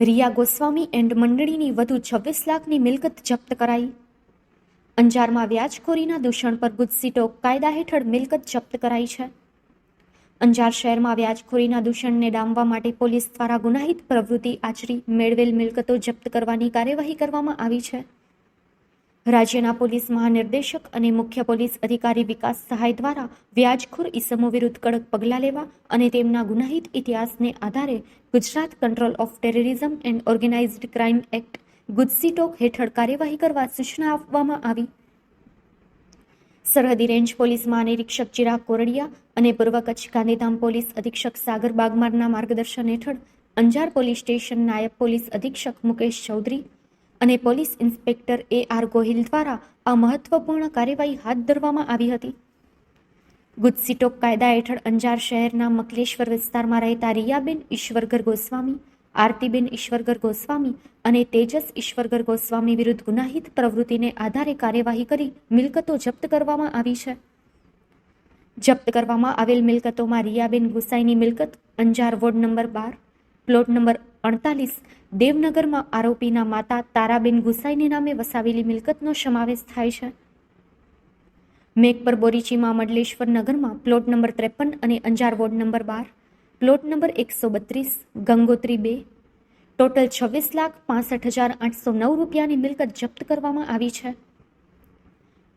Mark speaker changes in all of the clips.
Speaker 1: Riya Goswami and મંડળીની વધુ છવ્વીસ લાખની મિલકત જપ્ત કરાઈ. અંજારમાં વ્યાજખોરીના દૂષણ પર ગુજસીટો કાયદા હેઠળ મિલકત જપ્ત કરાઈ છે. અંજાર શહેરમાં વ્યાજખોરીના દૂષણને ડામવા માટે પોલીસ દ્વારા ગુનાહિત પ્રવૃત્તિ આચરી મેળવેલ મિલકતો જપ્ત કરવાની કાર્યવાહી કરવામાં આવી છે. રાજ્યના પોલીસ મહાનિર્દેશક અને મુખ્ય પોલીસ અધિકારી વિકાસ સહાય દ્વારા વ્યાજખોર ઇસમો વિરુદ્ધ કડક પગલાં લેવા અને તેમના ગુનાહિત ઇતિહાસને આધારે Gujarat control of terrorism and organised crime act GUJCTOC હેઠળ કાર્યવાહી કરવા સૂચના આપવામાં આવી. સરહદી રેન્જ પોલીસ મહાનિરીક્ષક ચિરાગ કોરડિયા અને પૂર્વ કચ્છ ગાંધીધામ પોલીસ અધિક્ષક સાગર બાગમારના માર્ગદર્શન હેઠળ અંજાર પોલીસ સ્ટેશન નાયબ પોલીસ અધિક્ષક મુકેશ ચૌધરી અને police inspector A R Gohil દ્વારા આ મહત્વપૂર્ણ કાર્યવાહી હાથ ધરવામાં આવી હતી. ગુજસીટોક કાયદા હેઠળ અંજાર શહેરના મકલેશ્વર વિસ્તારમાં રહેતા રિયાબેન ઈશ્વરગર ગોસ્વામી, આરતીબેન ઈશ્વરગર ગોસ્વામી અને તેજસ ઈશ્વરગર ગોસ્વામી વિરુદ્ધ ગુનાહિત પ્રવૃત્તિને આધારે કાર્યવાહી કરી મિલકતો જપ્ત કરવામાં આવી છે. જપ્ત કરવામાં આવેલ મિલકતોમાં રિયાબેન ગુસાઈની મિલકત અંજાર વોર્ડ નંબર બાર પ્લોટ નંબર અડતાલીસ, દેવનગરમાં આરોપીના માતા તારાબેન ગુસાઈની નામે વસાવેલી મિલકતનો સમાવેશ થાય છે. મેઘપર બોરીચીમાં મડલેશ્વર નગરમાં પ્લોટ નંબર ત્રેપન અને અંજાર વોર્ડ નંબર બાર, પ્લોટ નંબર એકસો બત્રીસ, ગંગોત્રી બે. ટોટલ છવ્વીસ લાખ પાસઠ હજાર આઠસો નવ રૂપિયાની મિલકત જપ્ત કરવામાં આવી છે.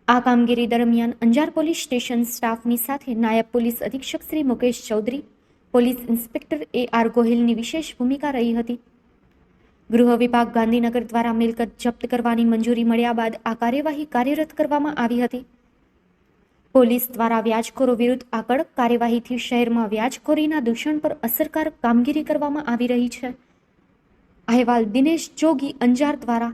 Speaker 1: આ કામગીરી દરમિયાન અંજાર પોલીસ સ્ટેશન સ્ટાફની સાથે નાયબ પોલીસ અધિક્ષક Shri Mukesh Chaudhary police inspector A R ગોહિલની વિશેષ ભૂમિકા રહી હતી. ગૃહ વિભાગ ગાંધીનગર દ્વારા મિલકત જપ્ત કરવાની મંજૂરી મળ્યા બાદ આ કાર્યવાહી કાર્યરત કરવામાં આવી હતી. પોલીસ દ્વારા વ્યાજખોરો વિરુદ્ધ આ કડક કાર્યવાહીથી શહેરમાં વ્યાજખોરીના દૂષણ પર અસરકારક કામગીરી કરવામાં આવી રહી છે. અહેવાલ દિનેશ જોગી અંજાર દ્વારા